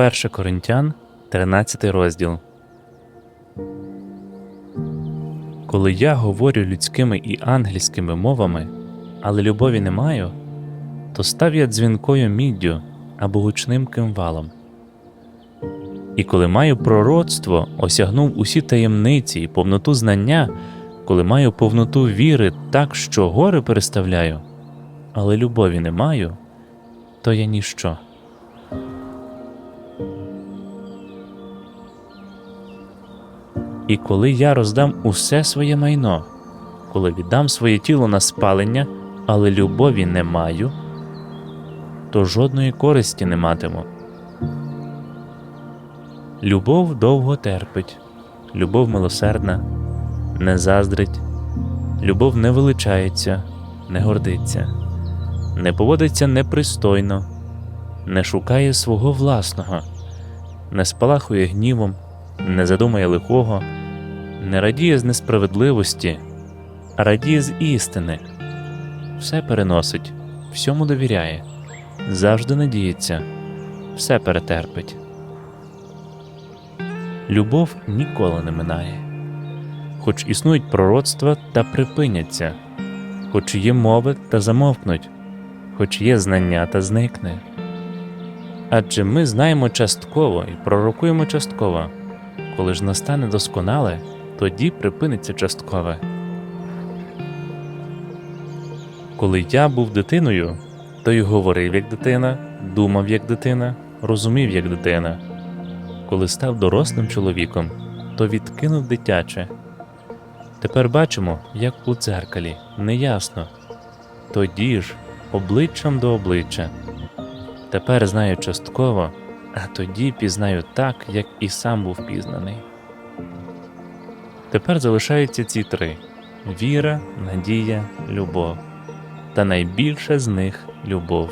1 Коринтян, 13 розділ. Коли я говорю людськими і ангельськими мовами, але любові не маю, то став я дзвінкою міддю або гучним кимвалом. І коли маю пророцтво, осягнув усі таємниці і повноту знання, коли маю повноту віри так, що гори переставляю, але любові не маю, то я ніщо. І коли я роздам усе своє майно, коли віддам своє тіло на спалення, але любові не маю, то жодної користі не матиму. Любов довго терпить, любов милосердна, не заздрить, любов не величається, не гордиться, не поводиться непристойно, не шукає свого власного, не спалахує гнівом, не задумає лихого, не радіє з несправедливості, а радіє з істини, все переносить, всьому довіряє, завжди надіється, все перетерпить. Любов ніколи не минає, хоч існують пророцтва та припиняться, хоч є мови та замовкнуть, хоч є знання та зникне. Адже ми знаємо частково і пророкуємо частково, коли ж настане досконале, тоді припиниться часткове. Коли я був дитиною, то й говорив як дитина, думав як дитина, розумів як дитина. Коли став дорослим чоловіком, то відкинув дитяче. Тепер бачимо, як у дзеркалі, неясно. Тоді ж обличчям до обличчя. Тепер знаю частково, а тоді пізнаю так, як і сам був пізнаний. Тепер залишаються ці три: віра, надія, любов. Та найбільше з них любов.